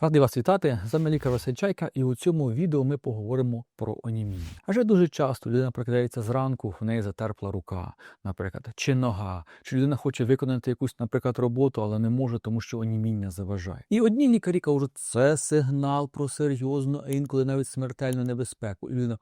Радий вас вітати, з вами лікар Василь Чайка, і у цьому відео ми поговоримо про оніміння. Адже дуже часто людина прокидається зранку, в неї затерпла рука, наприклад, чи нога, чи людина хоче виконати якусь, наприклад, роботу, але не може, тому що оніміння заважає. І одні лікарі кажуть, це сигнал про серйозну, а інколи навіть смертельну небезпеку. І людина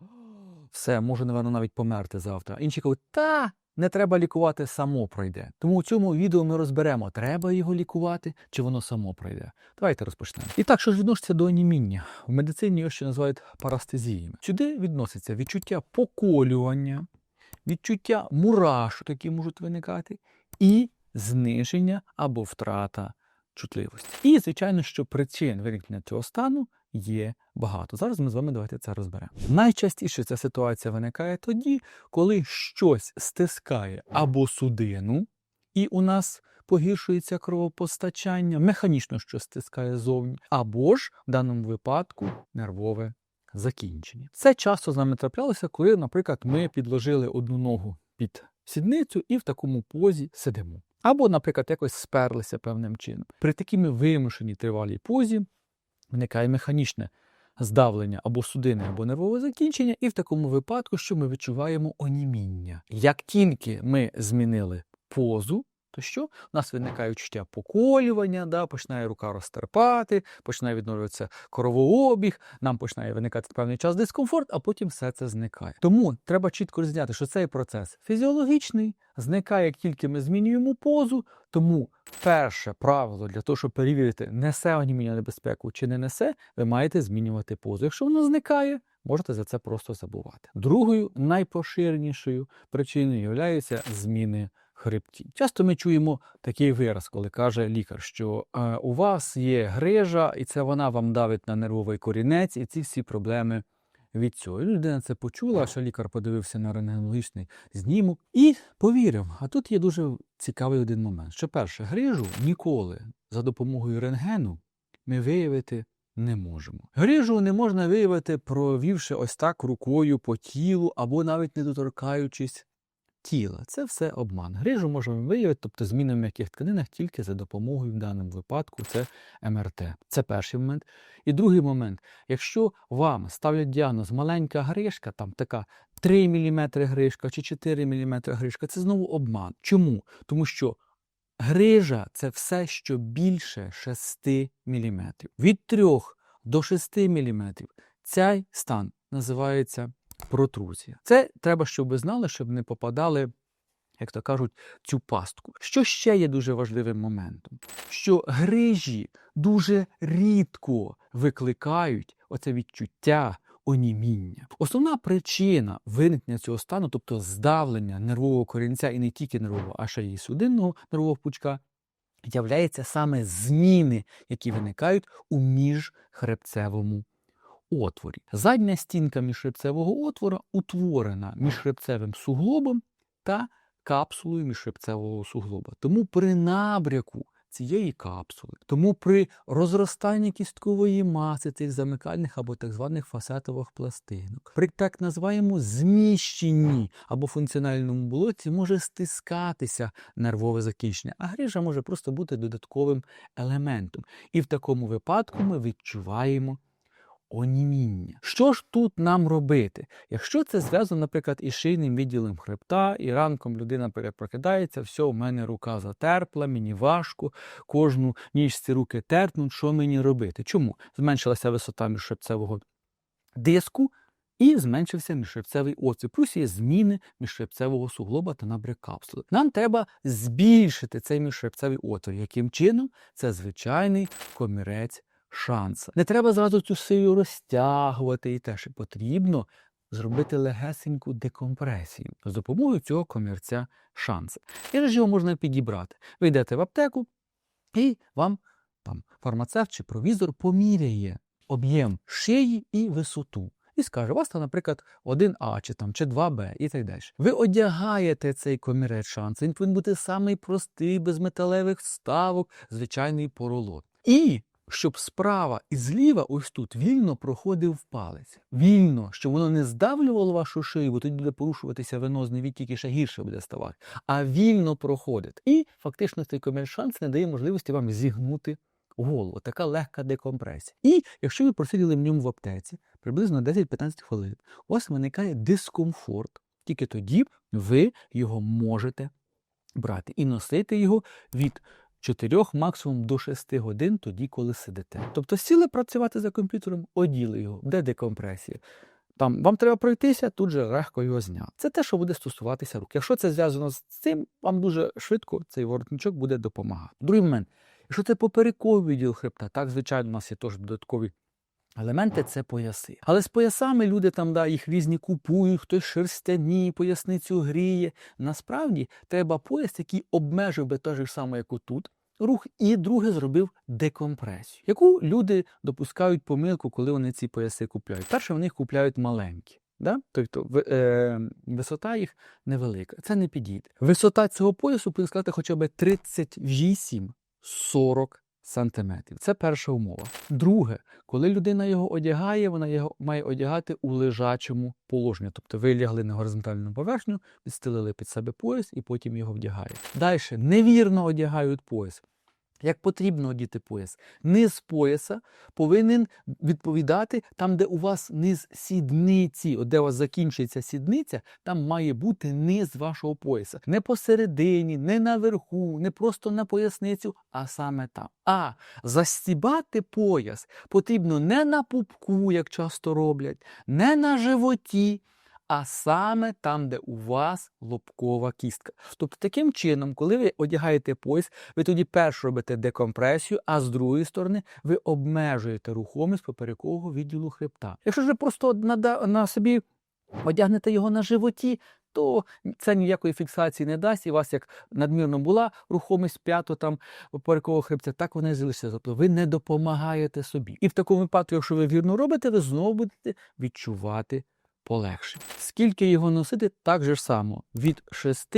все може, напевно, навіть померти завтра. Інші кажуть, та. Не треба лікувати, само пройде. Тому у цьому відео ми розберемо, треба його лікувати чи воно само пройде. Давайте розпочнемо. І так, що ж відноситься до оніміння? В медицині його ще називають парастезіями. Сюди відноситься відчуття поколювання, відчуття мурашок, які можуть виникати, і зниження або втрата чутливості. І, звичайно, що причин виникнення цього стану є багато. Зараз ми з вами давайте це розберемо. Найчастіше ця ситуація виникає тоді, коли щось стискає або судину, і у нас погіршується кровопостачання, механічно щось стискає зовні, або ж в даному випадку нервове закінчення. Це часто з нами траплялося, коли, наприклад, ми підложили одну ногу під сідницю і в такому позі сидимо. Або, наприклад, якось сперлися певним чином. При такій вимушеній тривалій позі виникає механічне здавлення або судини, або нервове закінчення, і в такому випадку, що ми відчуваємо оніміння. Як тільки ми змінили позу, то що? У нас виникає відчуття поколювання, да, починає рука розтерпати, починає відновлюватися кровообіг, нам починає виникати певний час дискомфорт, а потім все це зникає. Тому треба чітко розняти, що цей процес фізіологічний, зникає, як тільки ми змінюємо позу. Тому перше правило для того, щоб перевірити, несе оніміння небезпеку чи не несе, ви маєте змінювати позу. Якщо воно зникає, можете за це просто забувати. Другою найпоширенішою причиною є зміни хребті. Часто ми чуємо такий вираз, коли каже лікар, що е, у вас є грижа, і це вона вам давить на нервовий корінець, і ці всі проблеми від цього. І людина це почула, що лікар подивився на рентгенологічний знімок і повірив. А тут є дуже цікавий один момент. Що перше, грижу ніколи за допомогою рентгену ми виявити не можемо. Грижу не можна виявити, провівши ось так рукою по тілу або навіть не доторкаючись тіла. Це все обман. Грижу можемо виявити, тобто зміни в м'яких тканинах тільки за допомогою в даному випадку це МРТ. Це перший момент. І другий момент, якщо вам ставлять діагноз маленька грижка, там така 3 мм грижка чи 4 мм грижка, це знову обман. Чому? Тому що грижа це все, що більше 6 мм. Від 3 до 6 мм цей стан називається протрузія. Це треба, щоб ви знали, щоб не попадали, як то кажуть, цю пастку. Що ще є дуже важливим моментом? Що грижі дуже рідко викликають оце відчуття. Оніміння. Основна причина виникнення цього стану, тобто здавлення нервового корінця і не тільки нервового, а ще й судинного нервового пучка, являється саме зміни, які виникають у міжхребцевому отворі. Задня стінка міжхребцевого отвора утворена міжхребцевим суглобом та капсулою міжхребцевого суглоба. Тому при набряку цієї капсули, тому при розростанні кісткової маси цих замикальних або так званих фасетових пластинок, при так називаємому зміщенні або функціональному болоті може стискатися нервове закінчення, а грижа може просто бути додатковим елементом. І в такому випадку ми відчуваємо оніміння. Що ж тут нам робити? Якщо це зв'язано, наприклад, із шийним відділом хребта, і ранком людина перепрокидається, все, у мене рука затерпла, мені важко, кожну ніч ці руки терпнуть, що мені робити? Чому? Зменшилася висота міжшребцевого диску. І зменшився міжшребцевий отвір. Плюс є зміни міжшребцевого суглоба та набряк капсули. Нам треба збільшити цей міжшребцевий отвір. Яким чином? Це звичайний комірець шанса. Не треба зразу цю силу розтягувати і те, що потрібно зробити легесеньку декомпресію з допомогою цього комірця шанса. І ж його можна підібрати. Ви йдете в аптеку, і вам там фармацевт чи провізор поміряє об'єм шиї і висоту. І скаже, у вас там, наприклад, 1А чи там, чи 2Б і так далі. Ви одягаєте цей комірець шанс. Він повинен бути самий простий, без металевих вставок, звичайний поролон. І щоб справа і зліва ось тут вільно проходив палець. Вільно, щоб воно не здавлювало вашу шию, бо тоді буде порушуватися венозний відтік і ще гірше буде ставати, а вільно проходить. І фактично цей комершанс не дає можливості вам зігнути голову, така легка декомпресія. І якщо ви просиділи в ньому в аптеці приблизно 10-15 хвилин, у вас виникає дискомфорт. Тільки тоді ви його можете брати і носити його від 4 максимум до 6 годин тоді, коли сидите. Тобто сіли працювати за комп'ютером, оділи його, де декомпресія. Там вам треба пройтися, тут же легко його зняти. Це те, що буде стосуватися рук. Якщо це зв'язано з цим, вам дуже швидко цей воротничок буде допомагати. Другий момент. Якщо це поперековий відділ хребта, так, звичайно, у нас є теж додаткові елементи це пояси. Але з поясами люди там да, їх різні купують, хтось шерстяні, поясницю гріє. Насправді треба пояс, який обмежив би те ж саме, як отут. Рух і друге зробив декомпресію, яку люди допускають помилку, коли вони ці пояси купляють. Перше, вони їх купляють маленькі. Да? Тобто е, висота їх невелика. Це не підійде. Висота цього поясу будемо сказати хоча б 38-40 сантиметрів. Це перша умова. Друге, коли людина його одягає, вона його має одягати у лежачому положенні. Тобто ви лягли на горизонтальну поверхню, підстелили під себе пояс і потім його вдягаєте. Далі невірно одягають пояс. Як потрібно одіти пояс? Низ пояса повинен відповідати там, де у вас низ сідниці, от де у вас закінчується сідниця, там має бути низ вашого пояса. Не посередині, не наверху, не просто на поясницю, а саме там. А застібати пояс потрібно не на пупку, як часто роблять, не на животі. А саме там, де у вас лобкова кістка. Тобто, таким чином, коли ви одягаєте пояс, ви тоді перш робите декомпресію, а з другої сторони ви обмежуєте рухомість поперекового відділу хребта. Якщо ж ви просто на, на собі одягнете його на животі, то це ніякої фіксації не дасть, і у вас як надмірно була рухомість п'ято там поперекового хребця, так вона і залишиться. Тобто ви не допомагаєте собі. І в такому випадку, якщо ви вірно робите, ви знову будете відчувати полегше. Скільки його носити, так же ж само від 6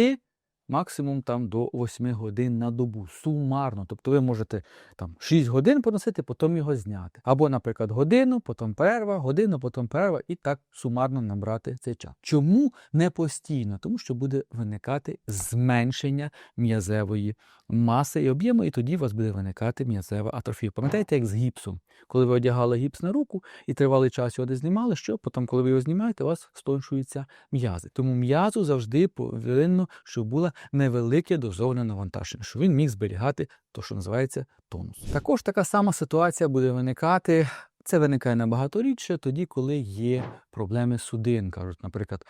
максимум там до 8 годин на добу. Сумарно. Тобто ви можете там 6 годин поносити, потім його зняти. Або, наприклад, годину, потім перерва, годину, потім перерва, і так сумарно набрати цей час. Чому не постійно? Тому що буде виникати зменшення м'язевої маси і об'єму, і тоді у вас буде виникати м'язева атрофія. Пам'ятаєте, як з гіпсом? Коли ви одягали гіпс на руку і тривалий час його не знімали, що потім, коли ви його знімаєте, у вас стоншуються м'язи. Тому м'язу завжди повинно, щоб було невелике дозоване навантаження, що він міг зберігати те, що називається тонус. Також така сама ситуація буде виникати. Це виникає набагато рідше тоді, коли є проблеми судин, кажуть, наприклад,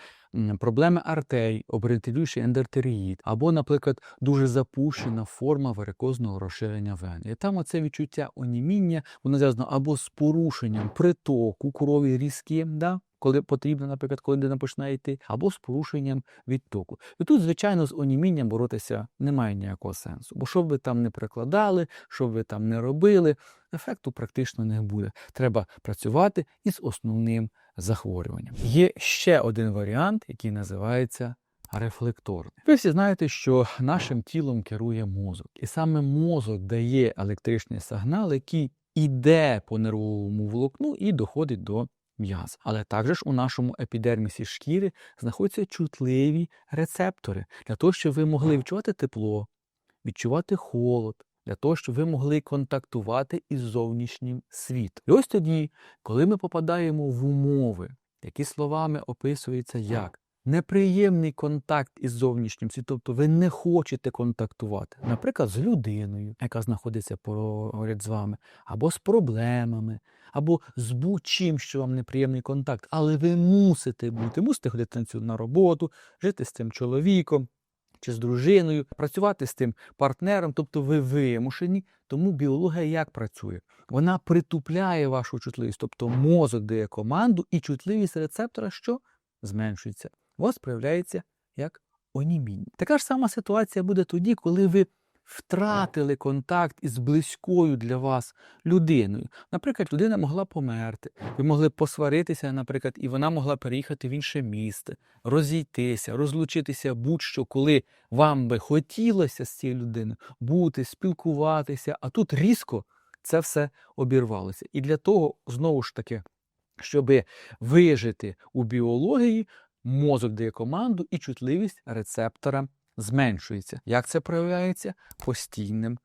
проблеми артерій, обертилюючий ендертеріїд, або, наприклад, дуже запущена форма варикозного розширення вен. І там оце відчуття оніміння, воно зв'язано або з порушенням притоку крові різким, да? коли потрібно, наприклад, коли людина починає йти, або з порушенням відтоку. І тут, звичайно, з онімінням боротися немає ніякого сенсу. Бо що б ви там не прикладали, що б ви там не робили, ефекту практично не буде. Треба працювати із основним захворюванням. Є ще один варіант, який називається рефлекторний. Ви всі знаєте, що нашим тілом керує мозок, і саме мозок дає електричний сигнал, який іде по нервовому волокну і доходить до м'яз. Але також у нашому епідермісі шкіри знаходяться чутливі рецептори для того, щоб ви могли відчувати тепло, відчувати холод, для того, щоб ви могли контактувати із зовнішнім світом. І ось тоді, коли ми попадаємо в умови, які словами описуються як неприємний контакт із зовнішнім світом, тобто ви не хочете контактувати, наприклад, з людиною, яка знаходиться поряд з вами, або з проблемами, або з будь-чим, що вам неприємний контакт, але ви мусите бути, мусите ходити на роботу, жити з цим чоловіком чи з дружиною, працювати з тим партнером, тобто ви вимушені. Тому біологія як працює? Вона притупляє вашу чутливість, тобто мозок дає команду, і чутливість рецептора що зменшується. У вас проявляється як оніміння. Така ж сама ситуація буде тоді, коли ви втратили контакт із близькою для вас людиною. Наприклад, людина могла померти, ви могли посваритися, наприклад, і вона могла переїхати в інше місце, розійтися, розлучитися будь-що, коли вам би хотілося з цією людиною бути, спілкуватися, а тут різко це все обірвалося. І для того, знову ж таки, щоб вижити у біології, мозок дає команду і чутливість рецептора зменшується. Як це проявляється? Постійним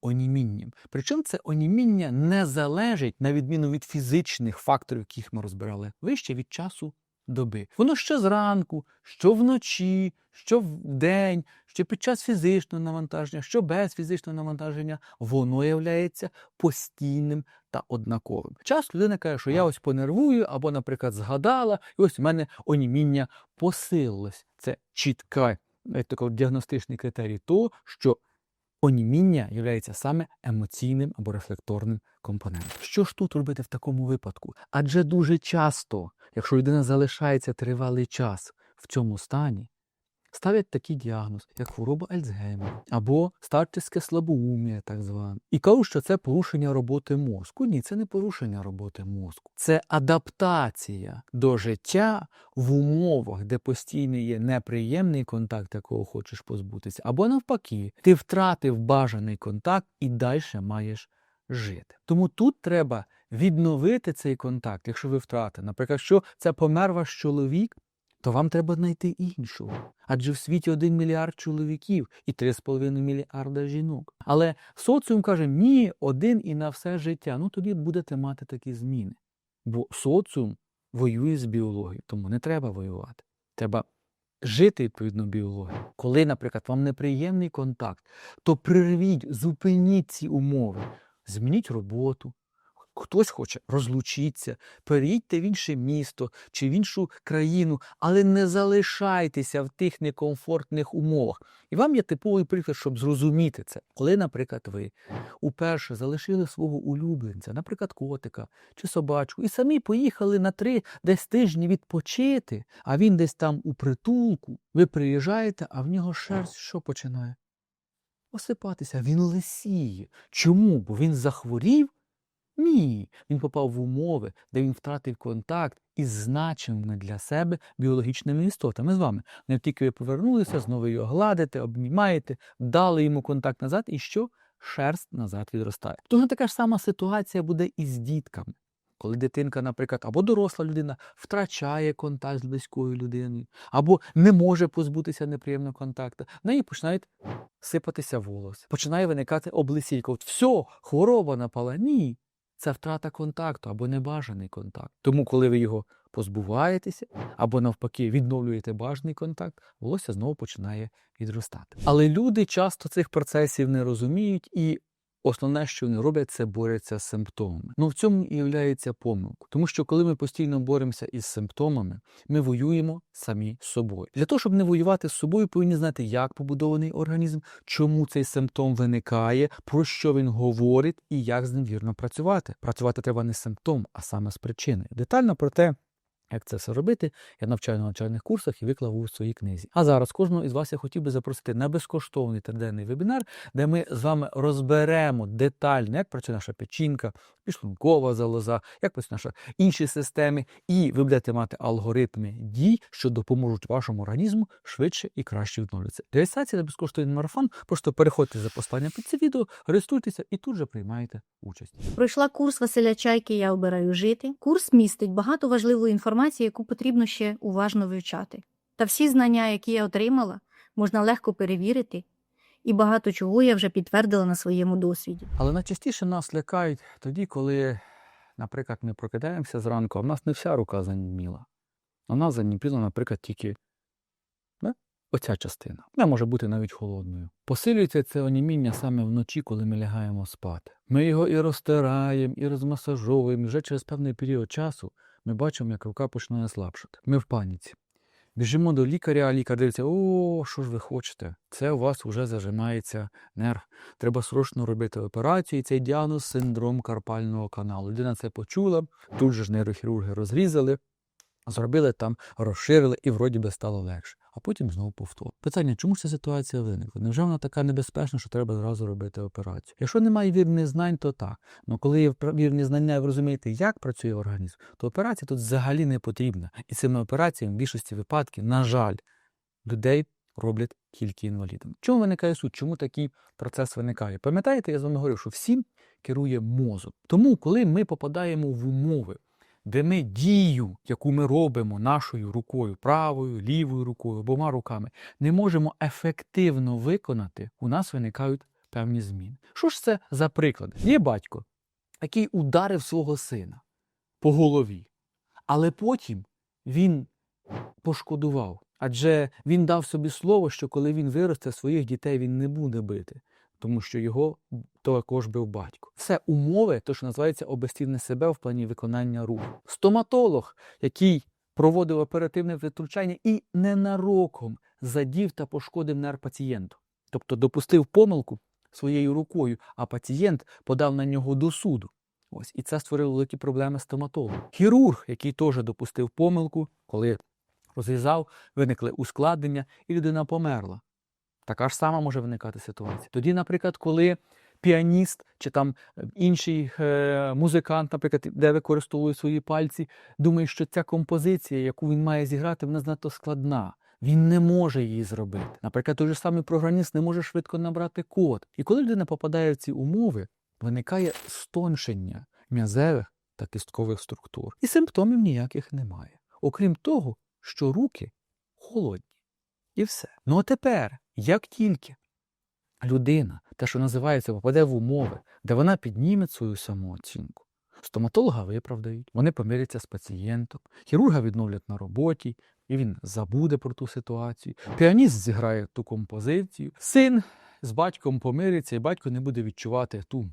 онімінням. Причому це оніміння не залежить, на відміну від фізичних факторів, яких ми розбирали вище від часу доби. Воно що зранку, що вночі, що вдень, що під час фізичного навантаження, що без фізичного навантаження, воно являється постійним та однаковим. Часто людина каже, що я ось понервую, або, наприклад, згадала, і ось у мене оніміння посилилось. Це чітка як такий діагностичний критерій то що оніміння є саме емоційним або рефлекторним компонентом. Що ж тут робити в такому випадку? Адже дуже часто, якщо людина залишається тривалий час в цьому стані, ставлять такий діагноз, як хвороба Альцгеймера або старчеське слабоумія, так зване, і кажуть, що це порушення роботи мозку. Ні, це не порушення роботи мозку, це адаптація до життя в умовах, де постійно є неприємний контакт, якого хочеш позбутися, або навпаки, ти втратив бажаний контакт і далі маєш жити. Тому тут треба відновити цей контакт, якщо ви втратили. Наприклад, що це помер ваш чоловік, то вам треба знайти іншого. Адже в світі один мільярд чоловіків і 3,5 мільярда жінок. Але соціум каже, ні, один і на все життя. Ну тоді будете мати такі зміни. Бо соціум воює з біологією, тому не треба воювати. Треба жити відповідно біології. Коли, наприклад, вам неприємний контакт, то прирвіть, зупиніть ці умови, змініть роботу. Хтось хоче розлучитися, переїдьте в інше місто чи в іншу країну, але не залишайтеся в тих некомфортних умовах. І вам є типовий приклад, щоб зрозуміти це. Коли, наприклад, ви уперше залишили свого улюбленця, наприклад, котика чи собачку, і самі поїхали на три десь тижні відпочити, а він десь там у притулку, ви приїжджаєте, а в нього шерсть що починає? Осипатися, він лисіє. Чому? Бо він захворів. Ні, він попав в умови, де він втратив контакт із значимими для себе біологічними істотами з вами. Не тільки ви повернулися, знову його гладите, обнімаєте, дали йому контакт назад, і що? Шерсть назад відростає. Тому така ж сама ситуація буде і з дітками. Коли дитинка, наприклад, або доросла людина втрачає контакт з близькою людиною, або не може позбутися неприємного контакту, в неї починають сипатися волоси, починає виникати облисійка. От все, хвороба напала. Ні. Це втрата контакту або небажаний контакт. Тому, коли ви його позбуваєтеся, або навпаки відновлюєте бажаний контакт, волосся знову починає відростати. Але люди часто цих процесів не розуміють і. Основне, що вони роблять, це борються з симптомами. Ну в цьому і являється помилка. Тому що коли ми постійно боремося із симптомами, ми воюємо самі з собою. Для того, щоб не воювати з собою, повинні знати, як побудований організм, чому цей симптом виникає, про що він говорить і як з ним вірно працювати. Працювати треба не з симптом, а саме з причиною. Детально про те. Як це все робити, я навчаю на навчальних курсах і виклав у своїй книзі. А зараз кожного із вас я хотів би запросити на безкоштовний триденний вебінар, де ми з вами розберемо детально, як працює наша печінка, підшлункова залоза, як працюють наші інші системи, і ви будете мати алгоритми дій, що допоможуть вашому організму швидше і краще відновлюватися. Реєстрація на безкоштовний марафон. Просто переходьте за посланням під це відео, реєструйтеся і тут же приймаєте участь. Пройшла курс Василя Чайки Я обираю жити. Курс містить багато важливої інформації, яку потрібно ще уважно вивчати. Та всі знання, які я отримала, можна легко перевірити, і багато чого я вже підтвердила на своєму досвіді. Але найчастіше нас лякають тоді, коли, наприклад, ми прокидаємося зранку, а в нас не вся рука заніміла. В нас заніміла, наприклад, тільки не? оця частина. Вона може бути навіть холодною. Посилюється це оніміння саме вночі, коли ми лягаємо спати. Ми його і розтираємо, і розмасажовуємо. Вже через певний період часу ми бачимо, як рука починає слабшати. Ми в паніці. Біжимо до лікаря, а лікар дивиться, о, що ж ви хочете? Це у вас вже зажимається нерв. Треба срочно робити операцію, і цей діагноз синдром карпального каналу. Людина це почула, тут же ж нейрохірурги розрізали, зробили там, розширили і вроді би стало легше. А потім знову повтор. Питання, чому ж ця ситуація виникла? Невже вона така небезпечна, що треба зразу робити операцію? Якщо немає вірних знань, то так. Ну коли є вірні знання, ви розумієте, як працює організм, то операція тут взагалі не потрібна. І цими операціями в більшості випадків, на жаль, людей роблять тільки інвалідами. Чому виникає суть? Чому такий процес виникає? Пам'ятаєте, я з вами говорив, що всім керує мозок. Тому, коли ми попадаємо в умови, де ми дію, яку ми робимо нашою рукою, правою, лівою рукою, обома руками, не можемо ефективно виконати, у нас виникають певні зміни. Що ж це за приклади? Є батько, який ударив свого сина по голові, але потім він пошкодував. Адже він дав собі слово, що коли він виросте своїх дітей, він не буде бити, тому що його також бив батько. Все умови, то що називається обестівне себе в плані виконання руху. Стоматолог, який проводив оперативне втручання і ненароком задів та пошкодив нерв пацієнту. Тобто допустив помилку своєю рукою, а пацієнт подав на нього до суду. Ось і це створило великі проблеми стоматологу. Хірург, який теж допустив помилку, коли розв'язав, виникли ускладнення, і людина померла. Така ж сама може виникати ситуація. Тоді, наприклад, коли піаніст чи там е, інший е, музикант, наприклад, де використовує свої пальці, думає, що ця композиція, яку він має зіграти, вона знато складна. Він не може її зробити. Наприклад, той же самий програміст не може швидко набрати код. І коли людина попадає в ці умови, виникає стоншення м'язевих та кісткових структур. І симптомів ніяких немає. Окрім того, що руки холодні. І все. Ну а тепер, як тільки людина, те, що називається, попаде в умови, де вона підніме свою самооцінку, стоматолога виправдають, вони помиряться з пацієнтом, хірурга відновлять на роботі, і він забуде про ту ситуацію. Піаніст зіграє ту композицію, син з батьком помириться, і батько не буде відчувати ту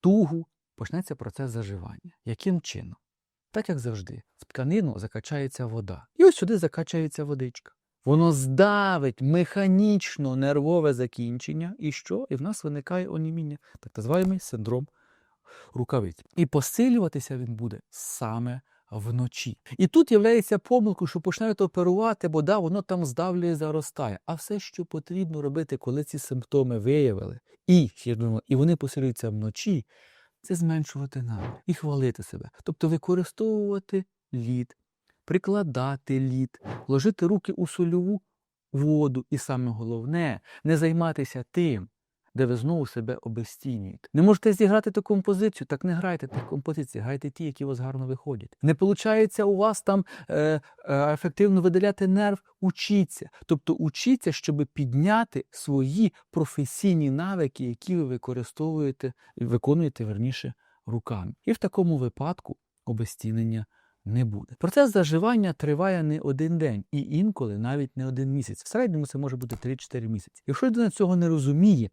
тугу. Почнеться процес заживання. Яким чином? Так як завжди, в тканину закачається вода. І ось сюди закачається водичка. Воно здавить механічно нервове закінчення, і що? І в нас виникає оніміння, так званий синдром рукавиць. І посилюватися він буде саме вночі. І тут являється помилкою, що починають оперувати, бо да, воно там здавлює, заростає. А все, що потрібно робити, коли ці симптоми виявили, і, і вони посилюються вночі, це зменшувати напір і хвалити себе. Тобто використовувати лід, прикладати лід, ложити руки у сольову воду, і саме головне не займатися тим, де ви знову себе обезцінюєте. Не можете зіграти ту композицію, так не грайте тих композицій, грайте ті, які у вас гарно виходять. Не виходить у вас там е, е, ефективно видаляти нерв, учіться. Тобто учіться, щоб підняти свої професійні навики, які ви використовуєте, виконуєте верніше руками. І в такому випадку обезцінення не буде. Процес заживання триває не один день і інколи навіть не один місяць. В середньому це може бути 3-4 місяці. Якщо людина цього не розуміє,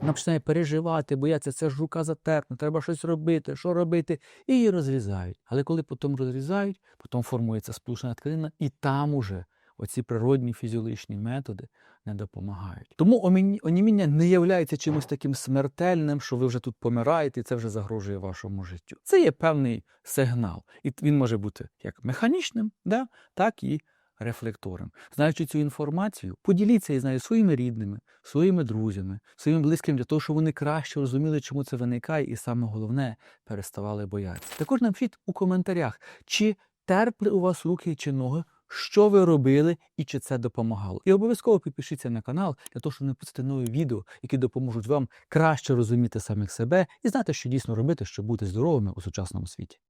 вона починає переживати, бояться, це ж рука затерпна, треба щось робити, що робити, і її розрізають. Але коли потім розрізають, потім формується сплушена тканина, і там уже оці природні фізіологічні методи не допомагають. Тому оніміння не є чимось таким смертельним, що ви вже тут помираєте, і це вже загрожує вашому життю. Це є певний сигнал, і він може бути як механічним, да, так і рефлектором. Знаючи цю інформацію, поділіться із нею своїми рідними, своїми друзями, своїм близьким для того, щоб вони краще розуміли, чому це виникає, і саме головне переставали боятися. Також напишіть у коментарях, чи терпли у вас руки чи ноги, що ви робили і чи це допомагало. І обов'язково підпишіться на канал для того, щоб не пустити нові відео, які допоможуть вам краще розуміти самих себе і знати, що дійсно робити, щоб бути здоровими у сучасному світі.